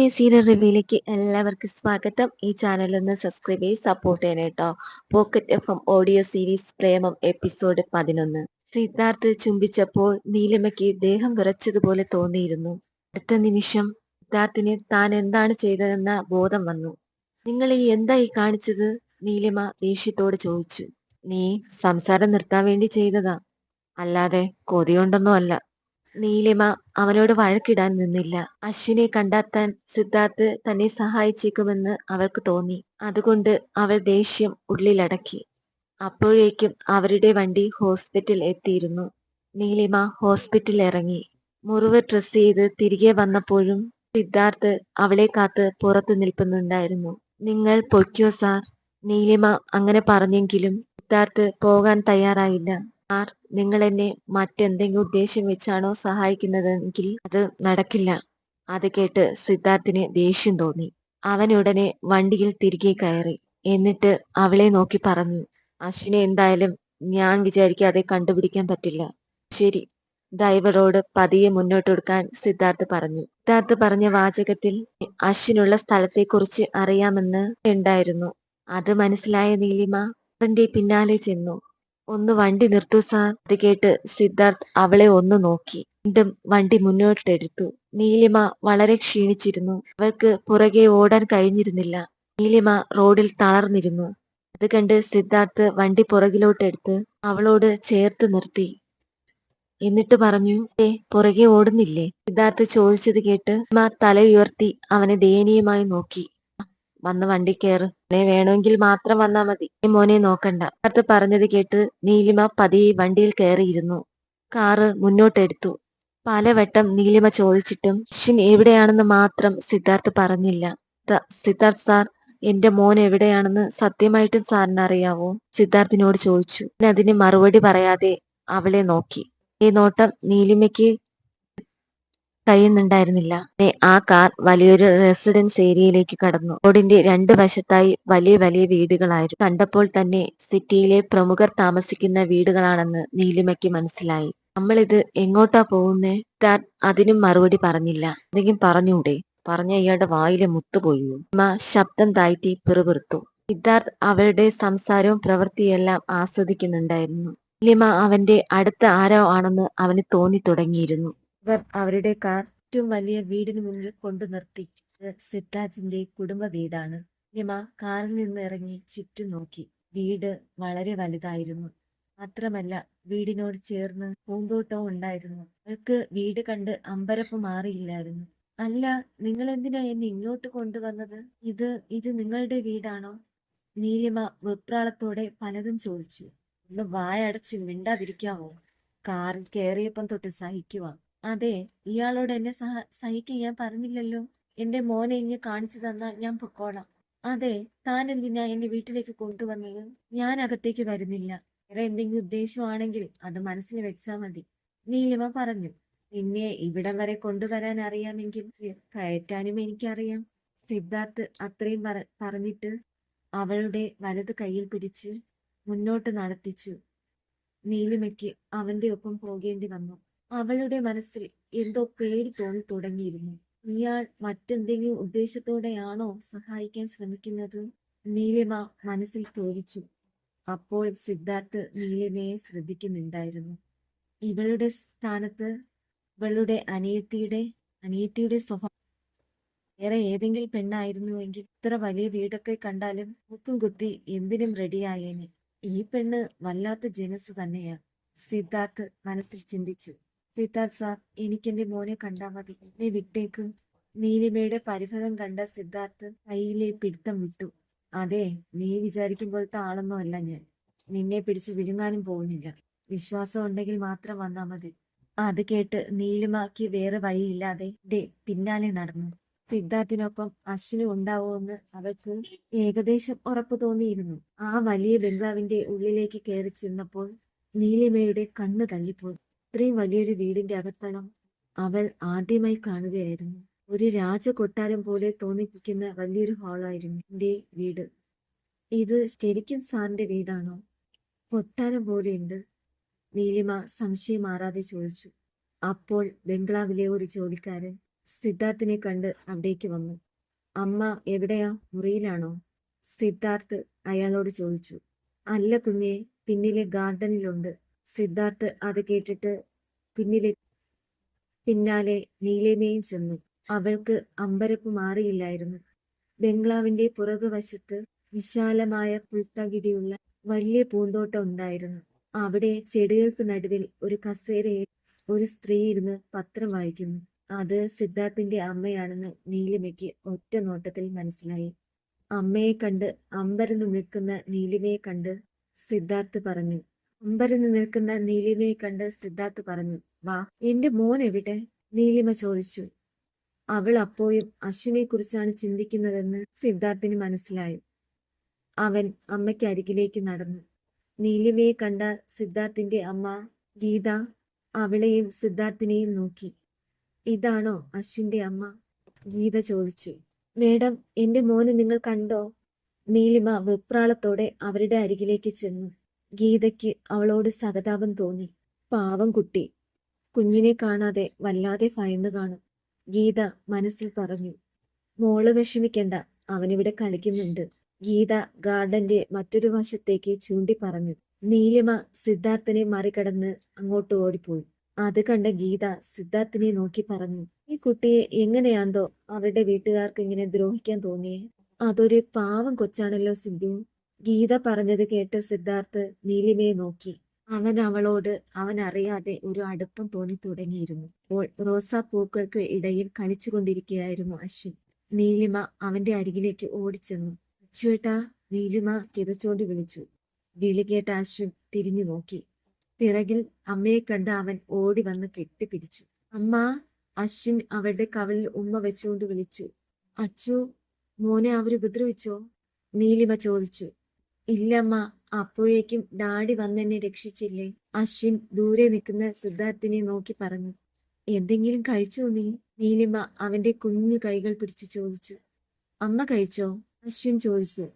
Serial റിവ്യൂയിലേക്ക് എല്ലാവർക്കും സ്വാഗതം. ഈ ചാനൽ ഒന്ന് സബ്സ്ക്രൈബ് ചെയ്ത് സപ്പോർട്ട് ചെയ്യണം കേട്ടോ pocket F M audio series Premam episode പതിനൊന്ന്. സിദ്ധാർത്ഥ് ചുംബിച്ചപ്പോൾ നീലിമയ്ക്ക് ദേഹം വിറച്ചതുപോലെ തോന്നിയിരുന്നു. അടുത്ത നിമിഷം സിദ്ധാർത്ഥിന് താൻ എന്താണ് ചെയ്തതെന്ന ബോധം വന്നു. നിങ്ങൾ ഈ എന്തായി കാണിച്ചത്? നീലിമ ദേഷ്യത്തോട് ചോദിച്ചു. നീ സംസാരം നിർത്താൻ വേണ്ടി ചെയ്തതാ. അല്ലാതെ കൊതിയുണ്ടെന്നോ അല്ല. നീലിമ അവനോട് വഴക്കിടാൻ നിന്നില്ല. അശ്വിനെ കണ്ടെത്താൻ സിദ്ധാർത്ഥ് തന്നെ സഹായിച്ചേക്കുമെന്ന് അവൾക്ക് തോന്നി. അതുകൊണ്ട് അവൾ ദേഷ്യം ഉള്ളിലടക്കി. അപ്പോഴേക്കും അവരുടെ വണ്ടി ഹോസ്പിറ്റൽ എത്തിയിരുന്നു. നീലിമ ഹോസ്പിറ്റലിൽ ഇറങ്ങി. മുറിവ് ഡ്രസ് ചെയ്ത് തിരികെ വന്നപ്പോഴും സിദ്ധാർത്ഥ് അവളെ കാത്ത് പുറത്തു നിൽക്കുന്നുണ്ടായിരുന്നു നിങ്ങൾ പൊയ്ക്കോ സാർ നീലിമ അങ്ങനെ പറഞ്ഞെങ്കിലും സിദ്ധാർത്ഥ് പോകാൻ തയ്യാറായില്ല. സാർ നിങ്ങൾ എന്നെ മറ്റെന്തെങ്കിലും ഉദ്ദേശം വെച്ചാണോ സഹായിക്കുന്നതെങ്കിൽ അത് നടക്കില്ല. അത് കേട്ട് സിദ്ധാർത്ഥിന് ദേഷ്യം തോന്നി. അവൻ ഉടനെ വണ്ടിയിൽ തിരികെ കയറി. എന്നിട്ട് അവളെ നോക്കി പറഞ്ഞു അശ്വിനെ എന്തായാലും ഞാൻ വിചാരിക്കാതെ കണ്ടുപിടിക്കാൻ പറ്റില്ല. ശരി. ഡ്രൈവറോട് പതിയെ മുന്നോട്ടെടുക്കാൻ സിദ്ധാർത്ഥ് പറഞ്ഞു. സിദ്ധാർത്ഥ് പറഞ്ഞ വാചകത്തിൽ അശ്വിനുള്ള സ്ഥലത്തെക്കുറിച്ച് അറിയാമെന്ന് ഉണ്ടായിരുന്നു. അത് മനസ്സിലായ നീലിമ അവന്റെ പിന്നാലെ ചെന്നു. ഒന്ന് വണ്ടി നിർത്തു സാർ അത് കേട്ട് സിദ്ധാർത്ഥ് അവളെ ഒന്ന് നോക്കി. വീണ്ടും വണ്ടി മുന്നോട്ടെടുത്തു. നീലിമ വളരെ ക്ഷീണിച്ചിരുന്നു. അവൾക്ക് പുറകെ ഓടാൻ കഴിഞ്ഞിരുന്നില്ല. നീലിമ റോഡിൽ തളർന്നിരുന്നു. അത് കണ്ട് സിദ്ധാർത്ഥ് വണ്ടി പുറകിലോട്ടെടുത്ത് അവളോട് ചേർത്ത് നിർത്തി. എന്നിട്ട് പറഞ്ഞു ഏ പുറകെ ഓടുന്നില്ലേ? സിദ്ധാർത്ഥ് ചോദിച്ചത് കേട്ട് തല ഉയർത്തി അവനെ ദയനീയമായി നോക്കി. വന്ന് വണ്ടി കയറ് വേണമെങ്കിൽ മാത്രം വന്നാ മതി. മോനെ നോക്കണ്ട. അത് പറഞ്ഞത് കേട്ട് നീലിമ പതിയെ വണ്ടിയിൽ കയറിയിരുന്നു കാറ് മുന്നോട്ടെടുത്തു. പലവട്ടം നീലിമ ചോദിച്ചിട്ടും അശ്വിൻ എവിടെയാണെന്ന് മാത്രം സിദ്ധാർത്ഥ് പറഞ്ഞില്ല. സിദ്ധാർത്ഥ് സാർ എന്റെ മോൻ എവിടെയാണെന്ന് സത്യമായിട്ടും സാറിന് അറിയാവോ സിദ്ധാർത്ഥിനോട് ചോദിച്ചു. അതിന് മറുപടി പറയാതെ അവളെ നോക്കി. ഈ നോട്ടം നീലിമയ്ക്ക് കഴിയുന്നുണ്ടായിരുന്നില്ല ആ കാർ വലിയൊരു റെസിഡൻസ് ഏരിയയിലേക്ക് കടന്നു. റോഡിന്റെ രണ്ട് വശത്തായി വലിയ വലിയ വീടുകളായിരുന്നു. കണ്ടപ്പോൾ തന്നെ സിറ്റിയിലെ പ്രമുഖർ താമസിക്കുന്ന വീടുകളാണെന്ന് നീലിമയ്ക്ക് മനസ്സിലായി. നമ്മളിത് എങ്ങോട്ടാ പോകുന്നേ? താൻ അതിനും മറുപടി പറഞ്ഞില്ല. എന്തെങ്കിലും പറഞ്ഞൂടെ? പറഞ്ഞ ഇയാളുടെ വായിലെ മുത്തുപോയി അമ്മ ശബ്ദം താഴ്ത്തി പിറുപിറുത്തു. സിദ്ധാർത്ഥ് അവളുടെ സംസാരവും പ്രവൃത്തിയെല്ലാം ആസ്വദിക്കുന്നുണ്ടായിരുന്നു. ലിമ അവന്റെ അടുത്ത ആരോ ആണെന്ന് അവന് തോന്നി തുടങ്ങിയിരുന്നു. ഇവർ അവരുടെ കാർ ഏറ്റവും വലിയ വീടിന് മുന്നിൽ കൊണ്ടു നിർത്തി. സിദ്ധാർത്ഥിന്റെ കുടുംബ വീടാണ്. ലിമ കാറിൽ നിന്ന് ഇറങ്ങി ചുറ്റും നോക്കി. വീട് വളരെ വലുതായിരുന്നു. മാത്രമല്ല വീടിനോട് ചേർന്ന് പൂന്തോട്ടവും ഉണ്ടായിരുന്നു. അവൾക്ക് വീട് കണ്ട് അമ്പരപ്പ് മാറിയില്ലായിരുന്നു. അല്ല നിങ്ങൾ എന്തിനാ എന്നെ ഇങ്ങോട്ട് കൊണ്ടുവന്നത്? ഇത് ഇത് നിങ്ങളുടെ വീടാണോ? നീലിമ വെപ്രാളത്തോടെ പലതും ചോദിച്ചു. ഒന്ന് വായടച്ച് മിണ്ടാതിരിക്കാമോ? കാറിൽ കയറിയപ്പം തൊട്ട് സഹിക്കുക അതെ ഇയാളോട് എന്നെ സഹ സഹിക്കാൻ പറഞ്ഞില്ലല്ലോ. എന്റെ മോനെ ഇനി കാണിച്ചു തന്നാൽ ഞാൻ പൊക്കോളാം. അതെ താൻ എന്തിനാ എന്റെ വീട്ടിലേക്ക് കൊണ്ടുവന്നത്? ഞാൻ അകത്തേക്ക് വരുന്നില്ല. വേറെ എന്തെങ്കിലും ഉദ്ദേശമാണെങ്കിൽ അത് മനസ്സിൽ വെച്ചാ മതി. നീലിമ പറഞ്ഞു നിന്നെ ഇവിടം വരെ കൊണ്ടുവരാൻ അറിയാമെങ്കിൽ കയറ്റാനും എനിക്കറിയാം. സിദ്ധാർത്ഥ് അത്രയും പറഞ്ഞിട്ട് അവളുടെ വലത് കയ്യിൽ പിടിച്ച് മുന്നോട്ട് നടത്തിച്ചു. നീലിമയ്ക്ക് അവന്റെ ഒപ്പം പോകേണ്ടി വന്നു. അവളുടെ മനസ്സിൽ എന്തോ പേടി തോന്നി തുടങ്ങിയിരുന്നു. ഇയാൾ മറ്റെന്തെങ്കിലും ഉദ്ദേശത്തോടെയാണോ സഹായിക്കാൻ ശ്രമിക്കുന്നത്? നീലിമ മനസ്സിൽ ചോദിച്ചു. അപ്പോൾ സിദ്ധാർത്ഥ് നീലിമയെ ശ്രദ്ധിക്കുന്നുണ്ടായിരുന്നു. ഇവളുടെ സ്ഥാനത്ത് ഇവളുടെ അനിയത്തിയുടെ അനിയത്തിയുടെ സ്വഭാവം. വേറെ ഏതെങ്കിലും പെണ്ണായിരുന്നുവെങ്കിൽ ഇത്ര വലിയ വീടൊക്കെ കണ്ടാലും മുക്കും കുത്തി എന്തിനും റെഡിയായേനെ. ഈ പെണ്ണ് വല്ലാത്ത ജനസ് തന്നെയാ. സിദ്ധാർത്ഥ് മനസ്സിൽ ചിന്തിച്ചു. സിദ്ധാർത്ഥ് സാർ എനിക്കെന്റെ മോനെ കണ്ടാ മതി. എന്നെ വിട്ടേക്ക്. നീലിമയുടെ പരിഭവം കണ്ട സിദ്ധാർത്ഥ് കയ്യിലെ പിടുത്തം വിട്ടു. അതെ നീ വിചാരിക്കുമ്പോഴത്തെ ആളൊന്നും അല്ല ഞാൻ. നിന്നെ പിടിച്ച് വിഴുങ്ങാനും പോകുന്നില്ല. വിശ്വാസം ഉണ്ടെങ്കിൽ മാത്രം വന്നാ മതി. അത് കേട്ട് നീലിമാക്ക് വേറെ വഴിയില്ലാതെ ഡേ പിന്നാലെ നടന്നു. സിദ്ധാർത്ഥിനൊപ്പം അശ്വിനും ഉണ്ടാവുമെന്ന് അവൾക്ക് ഏകദേശം ഉറപ്പ് തോന്നിയിരുന്നു. ആ വലിയ ബംഗ്ലാവിന്റെ ഉള്ളിലേക്ക് കയറി ചെന്നപ്പോൾ നീലിമയുടെ കണ്ണ് തള്ളിപ്പോയി. ഇത്രയും വലിയൊരു വീടിന്റെ അകത്തളം അവൾ ആദ്യമായി കാണുകയായിരുന്നു. ഒരു രാജകൊട്ടാരം പോലെ തോന്നിപ്പിക്കുന്ന വലിയൊരു ഹാളായിരുന്നു എന്റെ വീട്. ഇത് ശരിക്കും സാറിന്റെ വീടാണോ? കൊട്ടാരം പോലെയുണ്ട്. നീലിമ സംശയം മാറാതെ ചോദിച്ചു. അപ്പോൾ ബംഗ്ലാവിലെ ഒരു ജോലിക്കാരൻ സിദ്ധാർത്ഥിനെ കണ്ട് അവിടേക്ക് വന്നു. അമ്മ എവിടെയാ? മുറിയിലാണോ? സിദ്ധാർത്ഥ് അയാളോട് ചോദിച്ചു. അല്ല കുഞ്ഞെ പിന്നിലെ ഗാർഡനിലുണ്ട്. സിദ്ധാർത്ഥ് അത് കേട്ടിട്ട് പിന്നിലെ പിന്നാലെ നീലിമയും ചെന്നു. അവൾക്ക് അമ്പരപ്പ് മാറിയില്ലായിരുന്നു. ബംഗ്ലാവിന്റെ പുറകുവശത്ത് വിശാലമായ പുൽത്തകിടിയുള്ള വലിയ പൂന്തോട്ടം ഉണ്ടായിരുന്നു. അവിടെ ചെടികൾക്ക് നടുവിൽ ഒരു കസേരയിൽ ഒരു സ്ത്രീ ഇരുന്ന് പത്രം വായിക്കുന്നു. അത് സിദ്ധാർത്ഥിന്റെ അമ്മയാണെന്ന് നീലിമയ്ക്ക് ഒറ്റ നോട്ടത്തിൽ മനസ്സിലായി. അമ്മയെ കണ്ട് അമ്പരന്ന് നിൽക്കുന്ന നീലിമയെ കണ്ട് സിദ്ധാർത്ഥ് പറഞ്ഞു അമ്പരന്ന് നിൽക്കുന്ന നീലിമയെ കണ്ട് സിദ്ധാർത്ഥ് പറഞ്ഞു വാ എന്റെ മോൻ എവിടെ? നീലിമ ചോദിച്ചു. അവൾ അപ്പോഴും അശ്വിനെ കുറിച്ചാണ് ചിന്തിക്കുന്നതെന്ന് സിദ്ധാർത്ഥിന് മനസ്സിലായി. അവൻ അമ്മയ്ക്ക് അരികിലേക്ക് നടന്നു. നീലിമയെ കണ്ട സിദ്ധാർത്ഥിന്റെ അമ്മ ഗീത അവളെയും സിദ്ധാർത്ഥിനെയും നോക്കി. ഇതാണോ അശ്വിന്റെ അമ്മ? ഗീത ചോദിച്ചു. മേഡം എന്റെ മോനെ നിങ്ങൾ കണ്ടോ? നീലിമ വെപ്രാളത്തോടെ അവരുടെ അരികിലേക്ക് ചെന്നു. ഗീതയ്ക്ക് അവളോട് സഹതാപം തോന്നി. പാവം കുട്ടി കുഞ്ഞിനെ കാണാതെ വല്ലാതെ ഭയന്നു കാണും ഗീത മനസ്സിൽ പറഞ്ഞു. മോൾ വിഷമിക്കണ്ട അവനിവിടെ കളിക്കുന്നുണ്ട് ഗീത ഗാർഡന്റെ മറ്റൊരു വശത്തേക്ക് ചൂണ്ടി പറഞ്ഞു. നീലിമ സിദ്ധാർത്ഥനെ മറികടന്ന് അങ്ങോട്ട് ഓടിപ്പോയി. അത് കണ്ട ഗീത സിദ്ധാർത്ഥിനെ നോക്കി പറഞ്ഞു. ഈ കുട്ടിയെ എങ്ങനെയാന്തോ അവരുടെ വീട്ടുകാർക്ക് ഇങ്ങനെ ദ്രോഹിക്കാൻ തോന്നിയേ? അതൊരു പാവം കൊച്ചാണല്ലോ സിദ്ധു ഗീത പറഞ്ഞത് കേട്ട് സിദ്ധാർത്ഥ് നീലിമയെ നോക്കി. അവൻ അവളോട് അവൻ അറിയാതെ ഒരു അടുപ്പം തോന്നി തുടങ്ങിയിരുന്നു. അപ്പോൾ റോസാപ്പൂക്കൾക്ക് ഇടയിൽ കളിച്ചുകൊണ്ടിരിക്കുകയായിരുന്നു അശ്വിൻ. നീലിമ അവന്റെ അരികിലേക്ക് ഓടിച്ചെന്നു. അച്ചുവേട്ടാ നീലിമ കിതച്ചോണ്ട് വിളിച്ചു. വിളി കേട്ട അശ്വിൻ തിരിഞ്ഞു നോക്കി. പിറകിൽ അമ്മയെ കണ്ട അവൻ ഓടി വന്ന് കെട്ടിപ്പിടിച്ചു. അമ്മ അശ്വിൻ അവളുടെ കവളിൽ ഉമ്മ വെച്ചുകൊണ്ട് വിളിച്ചു. അച്ചു മോനെ അവർ ഉപദ്രവിച്ചോ? നീലിമ ചോദിച്ചു. ഇല്ലമ്മ അപ്പോഴേക്കും ഡാഡി വന്നെന്നെ രക്ഷിച്ചില്ലേ? അശ്വിൻ ദൂരെ നിൽക്കുന്ന സിദ്ധാർത്ഥിനെ നോക്കി പറഞ്ഞു. എന്തെങ്കിലും കഴിച്ചോ നീ? നീലിമ അവന്റെ കുഞ്ഞു കൈകൾ പിടിച്ചു ചോദിച്ചു. അമ്മ കഴിച്ചോ? അശ്വിൻ ചോദിച്ചു.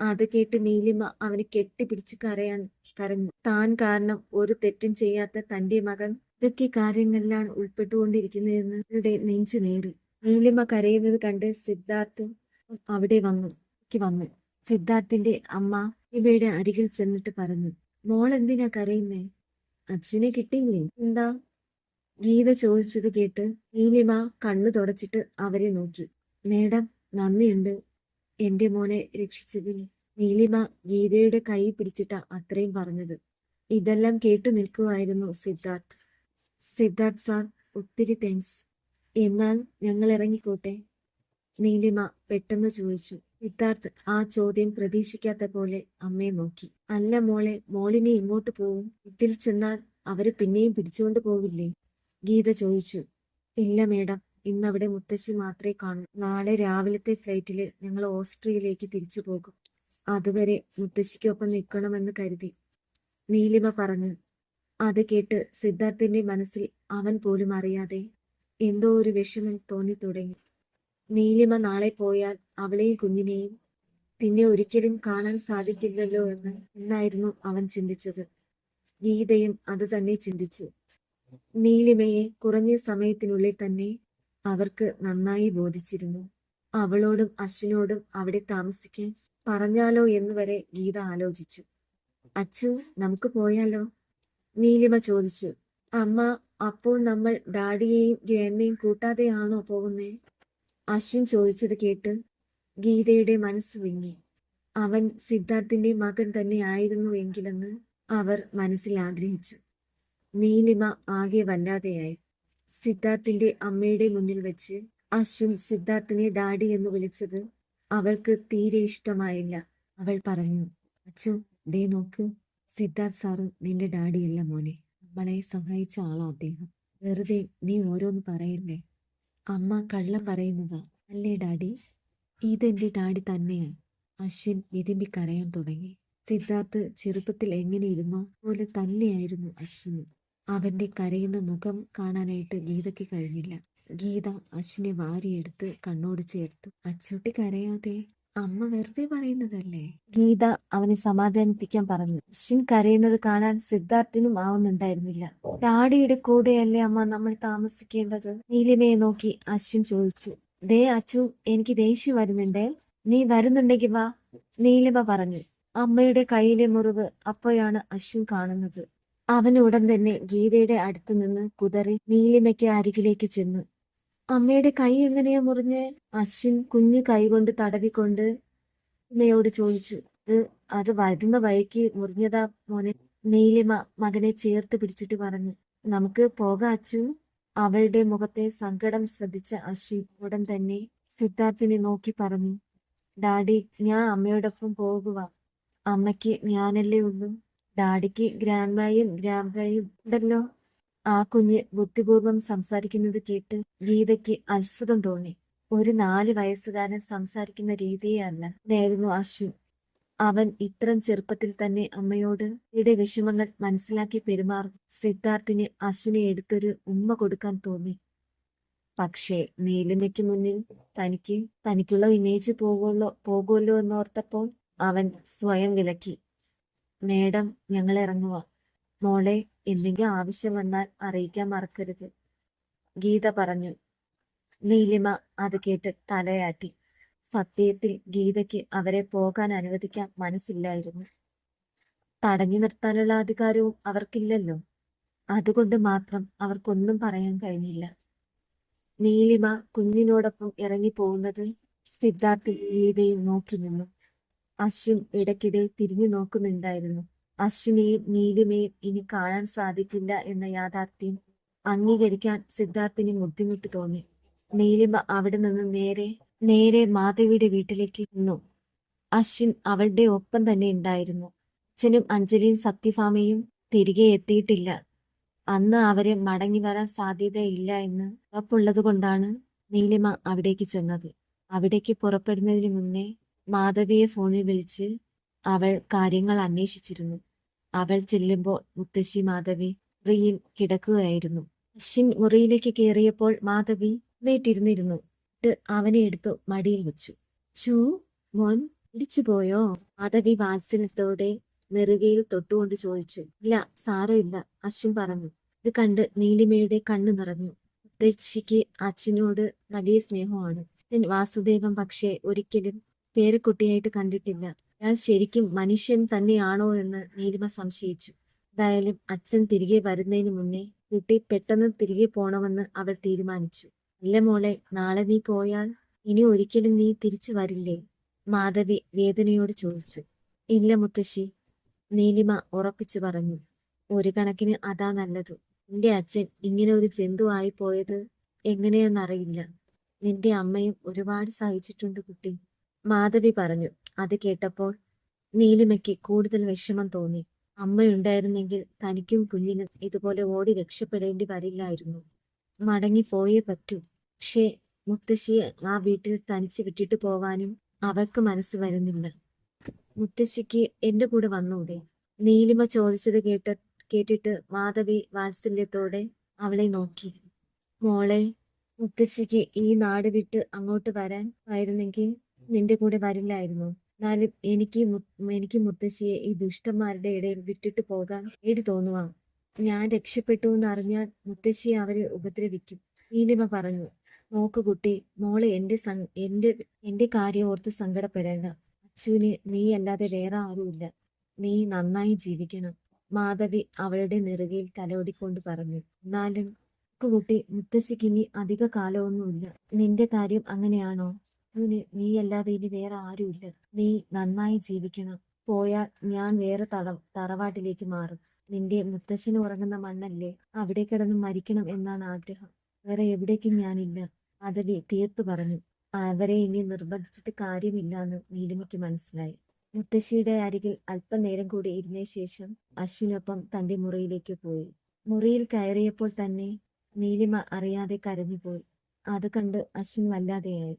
അത് കേട്ട് നീലിമ അവനെ കെട്ടിപ്പിടിച്ച് കരയാൻ കരഞ്ഞു. താൻ കാരണം ഒരു തെറ്റും ചെയ്യാത്ത തന്റെ മകൻ ഇതൊക്കെ കാര്യങ്ങളിലാണ് ഉൾപ്പെട്ടുകൊണ്ടിരിക്കുന്നതെന്ന് അവരുടെ നെഞ്ചു നേറി. നീലിമ കരയുന്നത് കണ്ട് സിദ്ധാർത്ഥ് അവിടെ വന്നു വന്നു. സിദ്ധാർത്ഥിന്റെ അമ്മ ഇവയുടെ അരികിൽ ചെന്നിട്ട് പറഞ്ഞു മോൾ എന്തിനാ കരയുന്നേ? അച്ഛനെ കിട്ടിയില്ലേ? എന്താ? ഗീത ചോദിച്ചത് കേട്ട് നീലിമ കണ്ണു തുടച്ചിട്ട് അവരെ നോക്കി. മേഡം നന്ദിയുണ്ട്. എന്റെ മോനെ രക്ഷിച്ചതിന്. നീലിമ ഗീതയുടെ കൈ പിടിച്ചിട്ട അത്രയും പറഞ്ഞത്. ഇതെല്ലാം കേട്ടു നിൽക്കുമായിരുന്നു സിദ്ധാർത്ഥ്. സിദ്ധാർത്ഥ് സാർ ഒത്തിരി താങ്ക്സ് എന്നാൽ ഞങ്ങൾ ഇറങ്ങിക്കോട്ടെ. നീലിമ പെട്ടെന്ന് ചോദിച്ചു. സിദ്ധാർത്ഥ് ആ ചോദ്യം പ്രതീക്ഷിക്കാത്ത പോലെ അമ്മയെ നോക്കി. അല്ല മോളെ മോളിനെ ഇങ്ങോട്ട് പോവും. വീട്ടിൽ ചെന്നാൽ അവർ പിന്നെയും പിടിച്ചുകൊണ്ട് പോവില്ലേ? ഗീത ചോദിച്ചു. ഇല്ല മേഡം ഇന്നവിടെ മുത്തശ്ശി മാത്രമേ കാണൂ. നാളെ രാവിലത്തെ ഫ്ലൈറ്റിൽ ഞങ്ങൾ ഓസ്ട്രിയയിലേക്ക് തിരിച്ചു പോകും. അതുവരെ മുത്തശ്ശിക്കൊപ്പം നിൽക്കണമെന്ന് കരുതി. നീലിമ പറഞ്ഞു. അത് കേട്ട് സിദ്ധാർത്ഥിന്റെ മനസ്സിൽ അവൻ പോലും അറിയാതെ എന്തോ ഒരു വിഷമം തോന്നി തുടങ്ങി. നീലിമ നാളെ പോയാൽ അവളെയും കുഞ്ഞിനെയും പിന്നെ ഒരിക്കലും കാണാൻ സാധിക്കില്ലല്ലോ എന്ന് എന്നായിരുന്നു അവൻ ചിന്തിച്ചത്. ഗീതയും അത് തന്നെ ചിന്തിച്ചു. നീലിമയെ കുറഞ്ഞ സമയത്തിനുള്ളിൽ തന്നെ അവർക്ക് നന്നായി ബോധിച്ചിരുന്നു. അവളോടും അശ്വിനോടും അവിടെ താമസിക്കാൻ പറഞ്ഞാലോ എന്ന് വരെ ഗീത ആലോചിച്ചു. അച്ചു നമുക്ക് പോയാലോ? നീലിമ ചോദിച്ചു. അമ്മ അപ്പോൾ നമ്മൾ ഡാഡിയെയും ഗ്രാൻഡ്മയും കൂട്ടാതെയാണോ പോകുന്നേ? അശ്വിൻ ചോദിച്ചത് കേട്ട് ഗീതയുടെ മനസ്സ് വിങ്ങി. അവൻ സിദ്ധാർത്ഥിന്റെ മകൻ തന്നെ ആയിരുന്നു എങ്കിലെന്ന് അവർ മനസ്സിൽ ആഗ്രഹിച്ചു. നീലിമ ആകെ വല്ലാതെയായി. സിദ്ധാർത്ഥിന്റെ അമ്മയുടെ മുന്നിൽ വെച്ച് അശ്വിൻ സിദ്ധാർത്ഥിനെ ഡാഡി എന്ന് വിളിച്ചത് അവൾക്ക് തീരെ ഇഷ്ടമായില്ല. അവൾ പറഞ്ഞു അച്ചു ദേ നോക്ക് സിദ്ധാർത്ഥ് സാറ് നിന്റെ ഡാഡിയല്ല മോനെ. നമ്മളെ സഹായിച്ച ആളാ അദ്ദേഹം. വെറുതെ നീ ഓരോന്ന് പറയല്ലേ? അമ്മ കള്ളം പറയുന്നതാ അല്ലേ ഡാഡി? ഇതെന്റെ ഡാഡി തന്നെയാണ് അശ്വിൻ വിതിമ്പി കരയാൻ തുടങ്ങി. സിദ്ധാർത്ഥ് ചെറുപ്പത്തിൽ എങ്ങനെ ഇരുന്നോ പോലെ തന്നെയായിരുന്നു അശ്വിന് അവന്റെ കരയുന്ന മുഖം കാണാനായിട്ട് ഗീതയ്ക്ക് കഴിഞ്ഞില്ല. ഗീത അശ്വിനെ വാരിയെടുത്ത് കണ്ണോട് ചേർത്തു. അച്ചൂട്ടി കരയാതെ അമ്മ വെറുതെ പറയുന്നതല്ലേ? ഗീത അവനെ സമാധാനിപ്പിക്കാൻ പറഞ്ഞു. അശ്വിൻ കരയുന്നത് കാണാൻ സിദ്ധാർത്ഥിനും ആവുന്നുണ്ടായിരുന്നില്ല. ഡാഡിയുടെ കൂടെയല്ലേ അമ്മ നമ്മൾ താമസിക്കേണ്ടത്? നീലിമയെ നോക്കി അശ്വിൻ ചോദിച്ചു. ദേ അച്ചു എനിക്ക് ദേഷ്യം വരുന്നുണ്ടേ. നീ വരുന്നുണ്ടെങ്കിൽ വാ നീലിമ പറഞ്ഞു. അമ്മയുടെ കയ്യിലെ മുറിവ് അപ്പോഴാണ് അശ്വിൻ കാണുന്നത്. അവൻ ഉടൻ തന്നെ ഗീതയുടെ അടുത്ത് നിന്ന് കുതറി നീലിമയ്ക്ക് അരികിലേക്ക് ചെന്നു. അമ്മയുടെ കൈ എങ്ങനെയാ മുറിഞ്ഞ്? അശ്വിൻ കുഞ്ഞു കൈകൊണ്ട് തടവിക്കൊണ്ട് അമ്മയോട് ചോദിച്ചു. അത് വരുന്ന വഴിക്ക് മുറിഞ്ഞതാ മോനെ നീലിമ മകനെ ചേർത്ത് പിടിച്ചിട്ട് പറഞ്ഞു. നമുക്ക് പോകാം അച്ചു. അവളുടെ മുഖത്തെ സങ്കടം ശ്രദ്ധിച്ച അശ്വിൻ ഉടൻ തന്നെ സിദ്ധാർത്ഥിനെ നോക്കി പറഞ്ഞു. ഡാഡി ഞാൻ അമ്മയോടൊപ്പം പോകുക അമ്മയ്ക്ക് ഞാനല്ലേ ഉള്ളൂ. ഡാഡിക്ക് ഗ്രാൻഡ്മയും ഗ്രാൻഡ്മായും ഉണ്ടല്ലോ. ആ കുഞ്ഞ് ബുദ്ധിപൂർവം സംസാരിക്കുന്നത് കേട്ട് ഗീതയ്ക്ക് അത്ഭുതം തോന്നി. ഒരു നാല് വയസ്സുകാരൻ സംസാരിക്കുന്ന രീതിയല്ല നേരുന്നു അശു അവൻ ഇത്രം ചെറുപ്പത്തിൽ തന്നെ അമ്മയോട് ഇവിടെ വിഷമങ്ങൾ മനസ്സിലാക്കി പെരുമാറും സിദ്ധാർത്ഥിന് അശ്വിനെ എടുത്തൊരു ഉമ്മ കൊടുക്കാൻ തോന്നി. പക്ഷേ നീലിമയ്ക്ക് മുന്നിൽ തനിക്ക് തനിക്കുള്ള ഇമേജ് പോകുമല്ലോ പോകുമല്ലോ എന്നോർത്തപ്പോൾ അവൻ സ്വയം വിലക്കി. മേഡം ഞങ്ങൾ ഇറങ്ങുക മോളെ എന്തെങ്കിലും ആവശ്യം വന്നാൽ അറിയിക്കാൻ മറക്കരുത്. ഗീത പറഞ്ഞു. നീലിമ അത് കേട്ട് തലയാട്ടി. സത്യത്തിൽ ഗീതയ്ക്ക് അവരെ പോകാൻ അനുവദിക്കാൻ മനസ്സില്ലായിരുന്നു. തടഞ്ഞു നിർത്താനുള്ള അധികാരവും അവർക്കില്ലല്ലോ. അതുകൊണ്ട് മാത്രം അവർക്കൊന്നും പറയാൻ കഴിഞ്ഞില്ല. നീലിമ കുഞ്ഞിനോടൊപ്പം ഇറങ്ങി പോകുന്നത് ഗീതയിൽ ഗീതയും നോക്കി നിന്നു. അശ്വിൻ ഇടയ്ക്കിടെ തിരിഞ്ഞു നോക്കുന്നുണ്ടായിരുന്നു. അശ്വിനെയും നീലിമയും ഇനി കാണാൻ സാധിക്കില്ല എന്ന യാഥാർത്ഥ്യം അംഗീകരിക്കാൻ സിദ്ധാർത്ഥിന് ബുദ്ധിമുട്ട് തോന്നി. നീലിമ അവിടെ നിന്ന് നേരെ നേരെ മാധവിയുടെ വീട്ടിലേക്ക് നിന്നു അശ്വിൻ അവളുടെ ഒപ്പം തന്നെ ഉണ്ടായിരുന്നു. അച്ഛനും അഞ്ജലിയും സത്യഭാമയും തിരികെ എത്തിയിട്ടില്ല. അന്ന് അവരെ മടങ്ങി വരാൻ സാധ്യതയില്ല എന്ന് ഉറപ്പുള്ളത് കൊണ്ടാണ് നീലിമ അവിടേക്ക് ചെന്നത്. അവിടേക്ക് പുറപ്പെടുന്നതിന് മുന്നേ മാധവിയെ ഫോണിൽ വിളിച്ച് അവൾ കാര്യങ്ങൾ അന്വേഷിച്ചിരുന്നു. അവൾ ചെല്ലുമ്പോൾ മുത്തശ്ശി മാധവി മുറിയിൽ കിടക്കുകയായിരുന്നു. അശ്വിൻ മുറിയിലേക്ക് കയറിയപ്പോൾ മാധവി വീട്ടിരുന്നിരുന്നു. അവനെ എടുത്തു മടിയിൽ വെച്ചു. ചൂ മോൻ ഇടിച്ചു പോയോ? മാധവി വാത്സല്യത്തോടെ നെറുകയിൽ തൊട്ടുകൊണ്ട് ചോദിച്ചു. ഇല്ല സാരമില്ല അശ്വിൻ പറഞ്ഞു. ഇത് കണ്ട് നീലിമയുടെ കണ്ണു നിറഞ്ഞു. മുത്തശ്ശിക്ക് അച്ഛനോട് വലിയ സ്നേഹമാണ്. വാസുദേവൻ പക്ഷേ ഒരിക്കലും പേരക്കുട്ടിയായിട്ട് കണ്ടിട്ടില്ല. അയാൾ ശരിക്കും മനുഷ്യൻ തന്നെയാണോ എന്ന് നീലിമ സംശയിച്ചു. എന്തായാലും അച്ഛൻ തിരികെ വരുന്നതിന് മുന്നേ കുട്ടി പെട്ടെന്ന് തിരികെ പോണമെന്ന് അവൾ തീരുമാനിച്ചു. അല്ല മോളെ നാളെ നീ പോയാൽ ഇനി ഒരിക്കലും നീ തിരിച്ചു വരില്ലേ? മാധവി വേദനയോട് ചോദിച്ചു. ഇല്ല മുത്തശ്ശി നീലിമ ഉറപ്പിച്ചു പറഞ്ഞു. ഒരു കണക്കിന് അതാ നല്ലത്. നിന്റെ അച്ഛൻ ഇങ്ങനെ ഒരു ജന്തുവായി പോയത് എങ്ങനെയെന്നറിയില്ല. നിന്റെ അമ്മയും ഒരുപാട് സഹിച്ചിട്ടുണ്ട് കുട്ടി. മാധവി പറഞ്ഞു അത് കേട്ടപ്പോൾ നീലിമയ്ക്ക് കൂടുതൽ വിഷമം തോന്നി. അമ്മയുണ്ടായിരുന്നെങ്കിൽ തനിക്കും കുഞ്ഞിനും ഇതുപോലെ ഓടി രക്ഷപ്പെടേണ്ടി വരില്ലായിരുന്നു. മടങ്ങിപ്പോയേ പറ്റൂ. പക്ഷേ മുത്തശ്ശിയെ ആ വീട്ടിൽ തനിച്ച് വിട്ടിട്ട് പോവാനും അവൾക്ക് മനസ്സ് വരുന്നില്ല. മുത്തശ്ശിക്ക് എന്റെ കൂടെ വന്നൂടെ? നീലിമ ചോദിച്ചത് കേട്ട കേട്ടിട്ട് മാധവി വാത്സല്യത്തോടെ അവളെ നോക്കി. മോളെ മുത്തശ്ശിക്ക് ഈ നാട് വിട്ട് അങ്ങോട്ട് വരാൻ ആയിരുന്നെങ്കിൽ നിന്റെ കൂടെ വരില്ലായിരുന്നു. എന്നാലും എനിക്ക് എനിക്ക് മുത്തശ്ശിയെ ഈ ദുഷ്ടന്മാരുടെ ഇടയിൽ വിട്ടിട്ട് പോകാൻ ഏടി തോന്നുവാ. ഞാൻ രക്ഷപ്പെട്ടു എന്ന് അറിഞ്ഞാൽ മുത്തശ്ശിയെ അവരെ ഉപദ്രവിക്കും. നീലിമ പറഞ്ഞു നോക്ക് കുട്ടി മോളെ എന്റെ സം എന്റെ എന്റെ കാര്യം ഓർത്ത് സങ്കടപ്പെടേണ്ട. അച്ചുവിന് നീ അല്ലാതെ വേറെ ആരുമില്ല നീ നന്നായി ജീവിക്കണം. മാധവി അവളുടെ നെറുകയിൽ തലോടിക്കൊണ്ട് പറഞ്ഞു എന്നാലും കുട്ടി മുത്തശ്ശിക്ക് ഇനി അധിക കാലമൊന്നുമില്ല. നിന്റെ കാര്യം അങ്ങനെയാണോ? അച്ചുവിന് നീ അല്ലാതെ ഇനി വേറെ ആരുമില്ല. നീ നന്നായി ജീവിക്കണം. പോയാൽ ഞാൻ വേറെ തറ തറവാട്ടിലേക്ക് മാറും. നിന്റെ മുത്തശ്ശന് ഉറങ്ങുന്ന മണ്ണല്ലേ? അവിടെ കിടന്ന് മരിക്കണം എന്നാണ് ആഗ്രഹം. വേറെ എവിടേക്കും ഞാനില്ല. അതവി തീർത്തു പറഞ്ഞു. അവരെ ഇനി നിർബന്ധിച്ചിട്ട് കാര്യമില്ലാന്ന് നീലിമയ്ക്ക് മനസ്സിലായി. മുത്തശ്ശിയുടെ അരികിൽ അല്പനേരം കൂടി ഇരുന്ന ശേഷം അശ്വിനൊപ്പം തന്റെ മുറിയിലേക്ക് പോയി. മുറിയിൽ കയറിയപ്പോൾ തന്നെ നീലിമ അറിയാതെ കരഞ്ഞുപോയി. അത് കണ്ട് അശ്വിൻ വല്ലാതെയായി.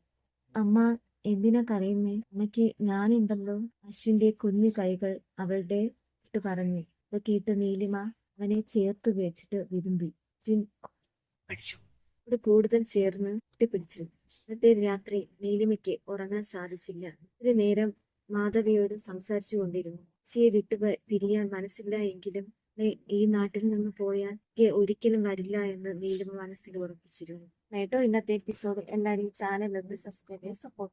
അമ്മ എന്തിനാ കരയുന്നേ? അമ്മയ്ക്ക് ഞാനുണ്ടല്ലോ. അശ്വിന്റെ കുഞ്ഞു കൈകൾ അവളുടെ ഇട്ട് പറഞ്ഞു. അത് കേട്ട് നീലിമ അവനെ ചേർത്ത് വെച്ചിട്ട് വിരുമ്പി അശ്വിൻ ഇവിടെ കൂടുതൽ ചേർന്ന് പിടിച്ചു. ഇന്നത്തെ രാത്രി നീലിമയ്ക്ക് ഉറങ്ങാൻ സാധിച്ചില്ല. ഒരു നേരം മാധവിയോട് സംസാരിച്ചു കൊണ്ടിരുന്നു. ചിയെ വിട്ടു പിരിയാൻ മനസ്സില്ല എങ്കിലും ഈ നാട്ടിൽ നിന്ന് പോയാൽ ഒരിക്കലും വരില്ല എന്ന് നീലിമ മനസ്സിൽ ഉറപ്പിച്ചിരുന്നു. കേട്ടോ ഇന്നത്തെ എപ്പിസോഡ് എല്ലാവരും ചാനൽ സബ്സ്ക്രൈബ് ചെയ്ത് സപ്പോർട്ട്